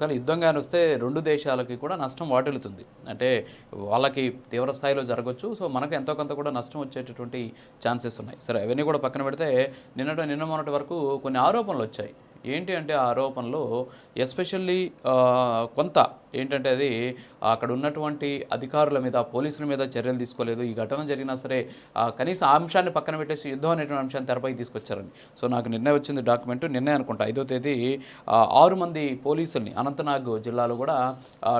కానీ వస్తే రెండు దేశాలకి కూడా నష్టం వాటిల్లుతుంది. అంటే వాళ్ళకి తీవ్ర స్థాయిలో జరగవచ్చు సో మనకు ఎంతో కొంత కూడా నష్టం వచ్చేటటువంటి ఛాన్సెస్ ఉన్నాయి. సరే అవన్నీ కూడా పక్కన పెడితే నిన్నటి నిన్న మొన్నటి వరకు కొన్ని ఆరోపణలు వచ్చాయి. ఏంటి అంటే ఆ ఆరోపణలు ఎస్పెషల్లీ కొంత ఏంటంటే అది అక్కడ ఉన్నటువంటి అధికారుల మీద పోలీసుల మీద చర్యలు తీసుకోలేదు. ఈ ఘటన జరిగినా సరే కనీసం ఆ అంశాన్ని పక్కన పెట్టేసి యుద్ధం అనేటువంటి అంశాన్ని తెరపైకి తీసుకొచ్చారని. సో నాకు నిర్ణయం వచ్చింది డాక్యుమెంట్ నిర్ణయం అనుకుంటా. ఐదో తేదీ ఆరు మంది పోలీసుల్ని అనంతనాగ్ జిల్లాలో కూడా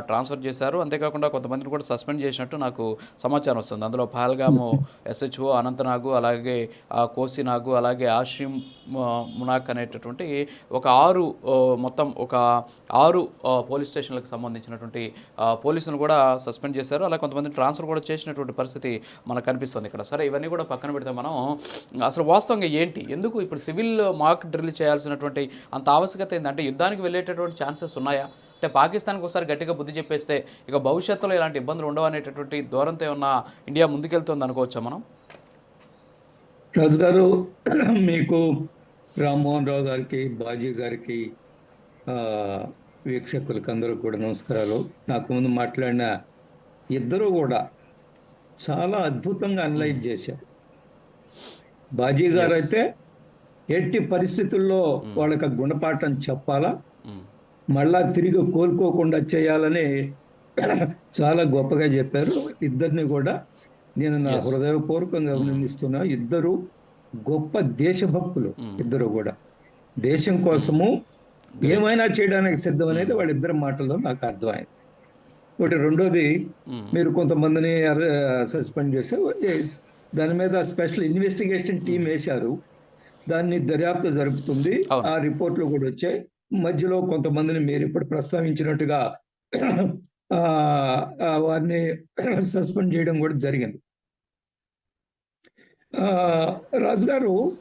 ట్రాన్స్ఫర్ చేశారు. అంతేకాకుండా కొంతమందిని కూడా సస్పెండ్ చేసినట్టు నాకు సమాచారం వస్తుంది. అందులో పహల్గాము ఎస్హెచ్ఓ అనంతనాగు అలాగే కోసినాగు అలాగే ఆషిమ్ మునాక్ అనేటటువంటి ఒక ఆరు మొత్తం ఒక ఆరు పోలీస్ స్టేషన్లకు సంబంధించి సంబంధించినటువంటి పోలీసులను కూడా సస్పెండ్ చేశారు. అలా కొంతమంది ట్రాన్స్ఫర్ కూడా చేసినటువంటి పరిస్థితి మనకు కనిపిస్తుంది ఇక్కడ. సరే ఇవన్నీ కూడా పక్కన పెడితే మనం అసలు వాస్తవంగా ఏంటి? ఎందుకు ఇప్పుడు సివిల్ మాక్ డ్రిల్ చేయాల్సినటువంటి అంత ఆవశ్యకత ఏంటంటే యుద్ధానికి వెళ్ళేటటువంటి ఛాన్సెస్ ఉన్నాయా? అంటే పాకిస్తాన్కి ఒకసారి గట్టిగా బుద్ధి చెప్పేస్తే ఇక భవిష్యత్తులో ఇలాంటి ఇబ్బందులు ఉండవు అనేటటువంటి ధోరణితో ఉన్న ఇండియా ముందుకెళ్తుంది అనుకోవచ్చా మనం? రాజు గారు మీకు రామ్మోహన్ రావు గారికి బాజీ గారికి వీక్షకులకు అందరూ కూడా నమస్కారాలు. నాకు ముందు మాట్లాడిన ఇద్దరు కూడా చాలా అద్భుతంగా అనలైజ్ చేశారు. బాజీ గారు అయితే ఎట్టి పరిస్థితుల్లో వాళ్ళకి గుణపాఠం చెప్పాలా. మళ్ళా తిరిగి కోలుకోకుండా చేయాలని చాలా గొప్పగా చెప్పారు. ఇద్దరిని కూడా నేను నా హృదయపూర్వకంగా అభినందిస్తున్నా. ఇద్దరు గొప్ప దేశభక్తులు ఇద్దరు కూడా. దేశం కోసము ఏమైనా చేయడానికి సిద్ధం అనేది వాళ్ళిద్దరి మాటల్లో నాకు అర్థమైంది. ఒకటి రెండోది. మీరు కొంతమందిని సస్పెండ్ చేశారు Yes. దాని మీద స్పెషల్ ఇన్వెస్టిగేషన్ టీం వేశారు. దాన్ని దర్యాప్తు జరుపుతుంది. ఆ రిపోర్ట్లు కూడా వచ్చాయి. మధ్యలో కొంతమందిని మీరు ఇప్పుడు ప్రస్తావించినట్టుగా వారిని సస్పెండ్ చేయడం కూడా జరిగింది. ఆ, రాజు గారు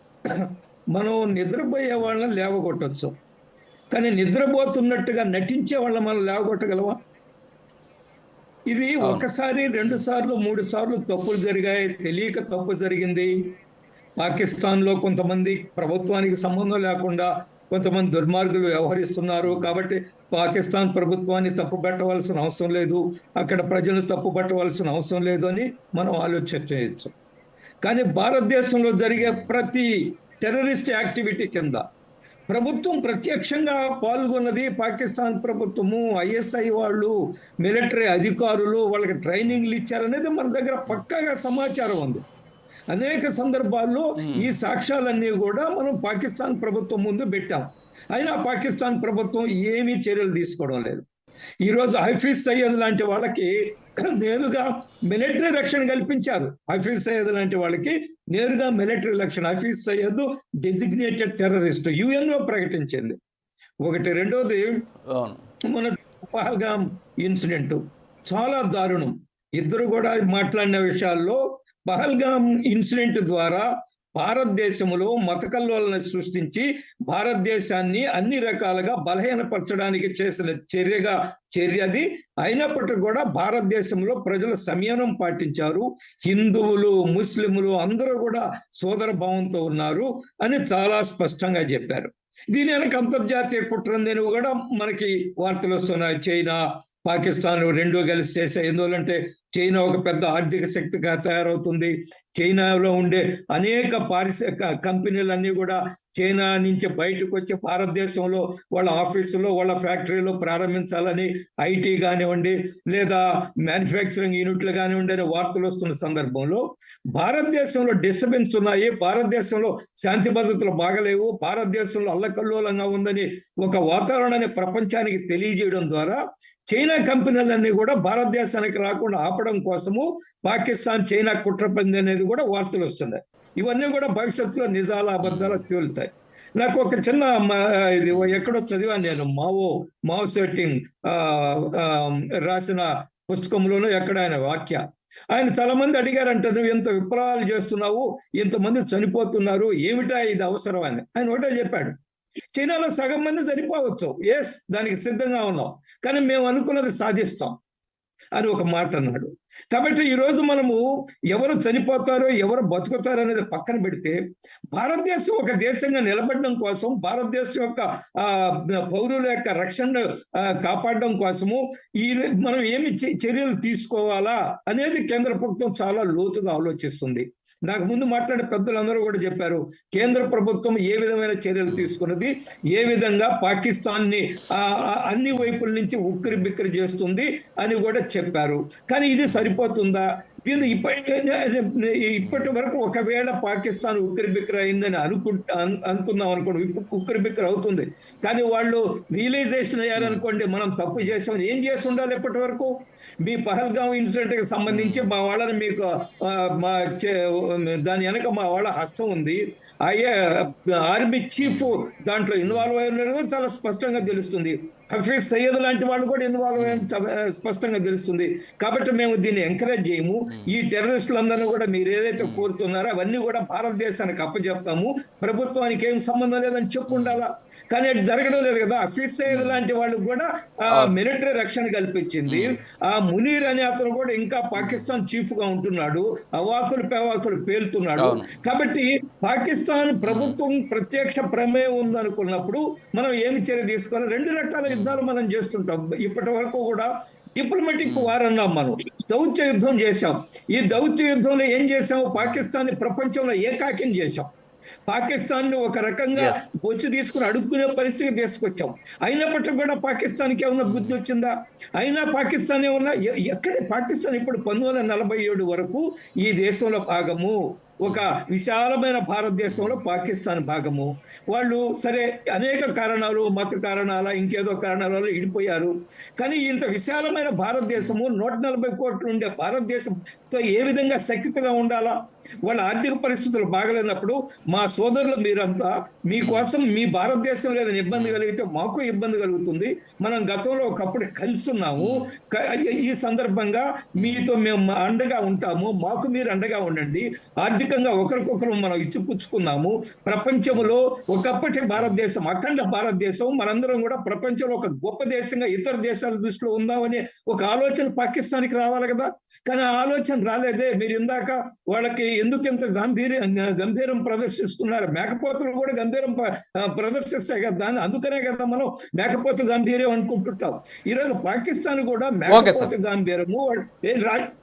మనం నిద్రపోయే వాళ్ళని లేవగొట్టచ్చు. కానీ నిద్రపోతున్నట్టుగా నటించే వాళ్ళని మనం లేవగొట్టగలవా ఇది ఒకసారి రెండు సార్లు మూడు సార్లు తప్పులు జరిగాయి. తెలియక తప్పు జరిగింది. పాకిస్తాన్లో కొంతమంది ప్రభుత్వానికి సంబంధం లేకుండా కొంతమంది దుర్మార్గులు వ్యవహరిస్తున్నారు. కాబట్టి పాకిస్తాన్ ప్రభుత్వాన్ని తప్పు పెట్టవలసిన అవసరం లేదు. అక్కడ ప్రజలు తప్పు పట్టవలసిన అవసరం లేదు అని మనం ఆలోచన చేయొచ్చు. కానీ భారతదేశంలో జరిగే ప్రతి టెర్రరిస్ట్ యాక్టివిటీ కింద ప్రభుత్వం ప్రత్యక్షంగా పాల్గొన్నది పాకిస్తాన్ ప్రభుత్వము. ఐఎస్ఐ వాళ్ళు మిలిటరీ అధికారులు వాళ్ళకి ట్రైనింగ్లు ఇచ్చారనేది మన దగ్గర పక్కాగా సమాచారం ఉంది. అనేక సందర్భాల్లో ఈ సాక్ష్యాలన్నీ కూడా మనం పాకిస్తాన్ ప్రభుత్వం ముందు పెట్టాం. అయినా పాకిస్తాన్ ప్రభుత్వం ఏమీ చర్యలు తీసుకోవడం లేదు. ఈ రోజు హఫీజ్ సయ్యద్ లాంటి వాళ్ళకి నేరుగా మిలిటరీ రక్షణ కల్పించారు. హఫీజ్ సయ్యద్ లాంటి వాళ్ళకి నేరుగా మిలిటరీ రక్షణ. Hafiz Saeed designated terrorist UNO ప్రకటించింది. ఒకటి రెండోది మన పహల్గామ్ ఇన్సిడెంట్ చాలా దారుణం. ఇద్దరు కూడా మాట్లాడిన విషయాల్లో పహల్గామ్ ఇన్సిడెంట్ ద్వారా భారతదేశంలో మతకల్లోలను సృష్టించి భారతదేశాన్ని అన్ని రకాలుగా బలహీనపరచడానికి చేసిన చర్యగా చర్యది. అయినప్పటికీ కూడా భారతదేశంలో ప్రజలు సంయమనం పాటించారు. హిందువులు ముస్లింలు అందరూ కూడా సోదర భావంతో ఉన్నారు అని చాలా స్పష్టంగా చెప్పారు. దీని వెనక అంతర్జాతీయ కుట్ర కూడా మనకి వార్తలు వస్తున్నాయి. చైనా పాకిస్తాన్ రెండు కలిసి చేసే ఎందువల్లంటే చైనా ఒక పెద్ద ఆర్థిక శక్తిగా తయారవుతుంది. చైనాలో ఉండే అనేక పారిశ కంపెనీలన్నీ కూడా చైనా నుంచి బయటకు వచ్చి భారతదేశంలో వాళ్ళ ఆఫీసులో వాళ్ళ ఫ్యాక్టరీలో ప్రారంభించాలని ఐటీ కానివ్వండి లేదా మ్యానుఫ్యాక్చరింగ్ యూనిట్లు కానివ్వండి అనే వార్తలు వస్తున్న సందర్భంలో భారతదేశంలో డిస్టర్బెన్స్ ఉన్నాయి. భారతదేశంలో శాంతి భద్రతలు బాగలేవు. భారతదేశంలో అల్లకల్లోలంగా ఉందని ఒక వాతావరణాన్ని ప్రపంచానికి తెలియజేయడం ద్వారా చైనా కంపెనీలన్నీ కూడా భారతదేశానికి రాకుండా ఆపడం కోసము పాకిస్తాన్ చైనా కుట్ర పంది అనేది కూడా వార్తలు వస్తున్నాయి. ఇవన్నీ కూడా భవిష్యత్తులో నిజాల అబద్ధాలు తేలుతాయి. నాకు ఒక చిన్న ఇది ఎక్కడో చదివాను నేను మావో మావో సెట్టింగ్ రాసిన పుస్తకంలోనూ ఎక్కడ ఆయన వాక్య. ఆయన చాలా మంది అడిగారంట నువ్వు ఎంత విప్లవాలు చేస్తున్నావు ఇంతమంది చనిపోతున్నారు ఏమిటా ఇది అవసరం? అని. ఆయన ఒకటే చెప్పాడు చైనాలో సగం మంది చనిపోవచ్చు. ఎస్ దానికి సిద్ధంగా ఉన్నాం. కానీ మేము అనుకున్నది సాధిస్తాం. అని ఒక మాట అన్నాడు. కాబట్టి ఈ రోజు మనము ఎవరు చనిపోతారో ఎవరు బతుకుతారో అనేది పక్కన పెడితే భారతదేశం ఒక దేశంగా నిలబడడం కోసం భారతదేశం యొక్క పౌరుల యొక్క రక్షణ కాపాడడం కోసము ఈ మనం ఏమి చర్యలు తీసుకోవాలా అనేది కేంద్ర ప్రభుత్వం చాలా లోతుగా ఆలోచిస్తుంది. నాకు ముందు మాట్లాడే పెద్దలందరూ కూడా చెప్పారు కేంద్ర ప్రభుత్వం ఏ విధమైన చర్యలు తీసుకున్నది? ఏ విధంగా పాకిస్తాన్ని అన్ని వైపుల నుంచి ఉక్కిరి బిక్కిరి చేస్తుంది అని కూడా చెప్పారు. కానీ ఇది సరిపోతుందా? దీని ఇప్పటి ఇప్పటి వరకు ఒకవేళ పాకిస్తాన్ ఉక్కిరిబిక్కిరి అయిందని అనుకుంటా అనుకుందాం అనుకోండి ఉక్కిరిబిక్కిరి అవుతుంది. కానీ వాళ్ళు రియలైజేషన్ అయ్యారనుకోండి మనం తప్పు చేసాం ఏం చేసి ఉండాలి ఇప్పటి వరకు? మీ పహల్గాం ఇన్సిడెంట్కి సంబంధించి మా వాళ్ళని మీకు మా చే- దాని వెనక మా వాళ్ళ హస్తం ఉంది. అయ్యే ఆర్మీ చీఫ్ దాంట్లో ఇన్వాల్వ్ అయి చాలా స్పష్టంగా తెలుస్తుంది. హఫీజ్ సయ్యద్ లాంటి వాళ్ళు కూడా ఇన్వాల్వ్ స్పష్టంగా తెలుస్తుంది. కాబట్టి మేము దీన్ని ఎంకరేజ్ చేయము. ఈ టెర్రరిస్టులందరినీ కూడా మీరు ఏదైతే కోరుతున్నారో అవన్నీ కూడా భారతదేశానికి అప్పచెప్తాము ప్రభుత్వానికి ఏం సంబంధం లేదని చెప్పు ఉండాలా కానీ అది జరగడం లేదు కదా. హఫీజ్ సయ్యద్ లాంటి వాళ్ళు కూడా మిలిటరీ రక్షణ కల్పించింది. ఆ మునీర్ అనే అతను కూడా ఇంకా పాకిస్తాన్ చీఫ్గా ఉంటున్నాడు. అవాకులు పేవాకులు పేలుతున్నాడు. కాబట్టి పాకిస్తాన్ ప్రభుత్వం ప్రత్యక్ష ప్రమేయం ఉందనుకున్నప్పుడు మనం ఏమి చర్య తీసుకోవాలి? రెండు రకాల యుద్ధాలు మనం చేస్తుంటాం. ఇప్పటి వరకు కూడా డిప్లొమాటిక్ వార్ అన్నాం మనం. దౌత్య యుద్ధం చేశాం. ఈ దౌత్య యుద్ధంలో ఏం చేశాము పాకిస్తాన్ ప్రపంచంలో ఏకాకిం చేశాం. పాకిస్తాన్ని ఒక రకంగా. వచ్చి తీసుకుని అడుక్కునే పరిస్థితి తీసుకొచ్చాం. అయినప్పటికీ కూడా పాకిస్తాన్కి ఏమన్నా బుద్ధి వచ్చిందా? అయినా పాకిస్తాన్ ఏమన్నా ఎక్కడ? పాకిస్తాన్ ఇప్పుడు పంతొమ్మిది వందల నలభై ఏడు వరకు ఈ దేశంలో భాగము. ఒక విశాలమైన భారతదేశంలో పాకిస్తాన్ భాగము. వాళ్ళు సరే అనేక కారణాలు మత కారణాల ఇంకేదో కారణాల వల్ల ఇడిపోయారు. కానీ ఇంత విశాలమైన భారతదేశము నూట నలభై కోట్లు ఉండే భారతదేశంతో ఏ విధంగా శక్తిగా ఉండాలా? వాళ్ళ ఆర్థిక పరిస్థితులు బాగలేనప్పుడు మా సోదరులు మీరంతా మీకోసం మీ భారతదేశం లేదని ఇబ్బంది కలిగితే మాకు ఇబ్బంది కలుగుతుంది. మనం గతంలో ఒకప్పుడు కలుస్తున్నాము ఈ సందర్భంగా మీతో మేము అండగా ఉంటాము. మాకు మీరు అండగా ఉండండి. ఆర్థికంగా ఒకరికొకరు మనం ఇచ్చిపుచ్చుకున్నాము. ప్రపంచంలో ఒకప్పటి భారతదేశం అఖండ భారతదేశం మనందరం కూడా ప్రపంచంలో ఒక గొప్ప దేశంగా ఇతర దేశాల దృష్టిలో ఉందామని ఒక ఆలోచన పాకిస్తాన్కి రావాలి కదా? కానీ ఆ ఆలోచన రాలేదే. మీరు ఇందాక వాళ్ళకి ఎందుకు ఇంత గంభీర గంభీరం ప్రదర్శిస్తున్నారు? మేకపోతులు కూడా గంభీరం ప్రదర్శిస్తాయి కదా దాన్ని. అందుకనే కదా మనం మేకపోతు గంభీరం అనుకుంటుంటాం. ఈ రోజు పాకిస్తాన్ కూడా. మేకపోతు గంభీరము. వాళ్ళు- ఏ రా-